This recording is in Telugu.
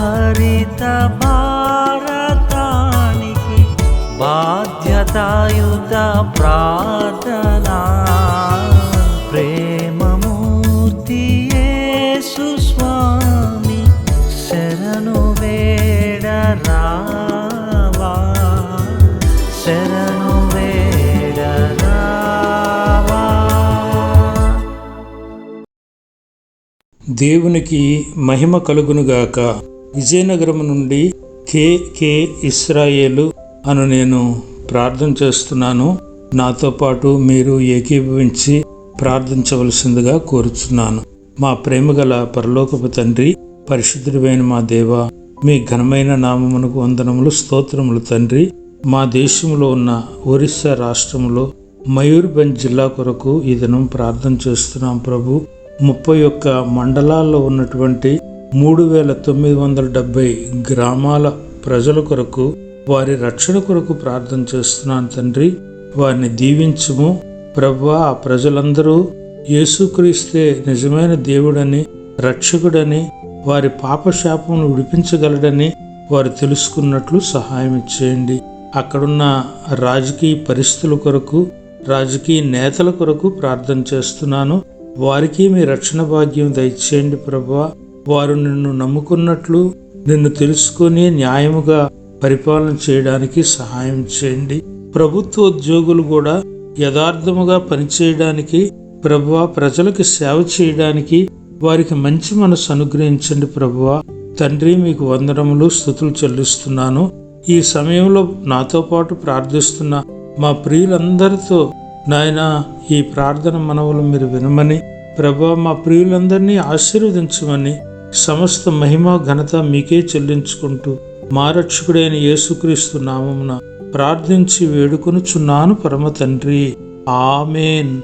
హరిత భారతానికి బాధ్యతాయుత ప్రార్థనా. ప్రేమమూర్తి సుస్వామి శరణు వేడరా దేవునికి మహిమ కలుగునుగాక. విజయనగరం నుండి కే కే ఇస్రాయేలు అను నేను ప్రార్థన చేస్తున్నాను. నాతో పాటు మీరు ఏకీభవించి ప్రార్థించవలసిందిగా కోరుచున్నాను. మా ప్రేమగల పరలోకపు తండ్రి పరిశుద్ధుడైన మా దేవ మీ ఘనమైన నామమునకు వందనములు స్తోత్రములు తండ్రి. మా దేశంలో ఉన్న ఒరిస్సా రాష్ట్రంలో మయూర్భంజ్ జిల్లా కొరకు ఈ దినం ప్రార్థన చేస్తున్నాం ప్రభు. ముప్పై ఒక్క మండలాల్లో ఉన్నటువంటి మూడు వేల తొమ్మిది వందల డెబ్బై గ్రామాల ప్రజల కొరకు వారి రక్షణ కొరకు ప్రార్థన చేస్తున్నాను తండ్రి. వారిని దీవించుము. ప్రభు ఆ ప్రజలందరూ యేసుక్రీస్తే నిజమైన దేవుడని రక్షకుడని వారి పాపశాపమును విడిపించగలడని వారు తెలుసుకున్నట్లు సహాయం చేయండి. అక్కడున్న రాజకీయ పరిస్థితుల కొరకు రాజకీయ నేతల కొరకు ప్రార్థన చేస్తున్నాను. వారికి మీ రక్షణ భాగ్యం దయచేయండి ప్రభా. వారు నిన్ను నమ్ముకున్నట్లు నిన్ను తెలుసుకొని న్యాయముగా పరిపాలన చేయడానికి సహాయం చేయండి. ప్రభుత్వ ఉద్యోగులు కూడా యథార్థముగా పనిచేయడానికి ప్రభువ ప్రజలకు సేవ చేయడానికి వారికి మంచి మనసు అనుగ్రహించండి ప్రభువ. తండ్రి మీకు వందనములు స్థుతులు చెల్లిస్తున్నాను. ఈ సమయంలో నాతో పాటు ప్రార్థిస్తున్న మా ప్రియులందరితో నాయన ఈ ప్రార్థన మనవులు మీరు వినమని ప్రభా మా ప్రియులందరినీ ఆశీర్వదించమని సమస్త మహిమ ఘనత మీకే చెల్లించుకుంటూ మా రక్షకుడైన యేసుక్రీస్తు నామమున ప్రార్థించి వేడుకొనుచున్నాను పరమ తండ్రి. ఆమెన్.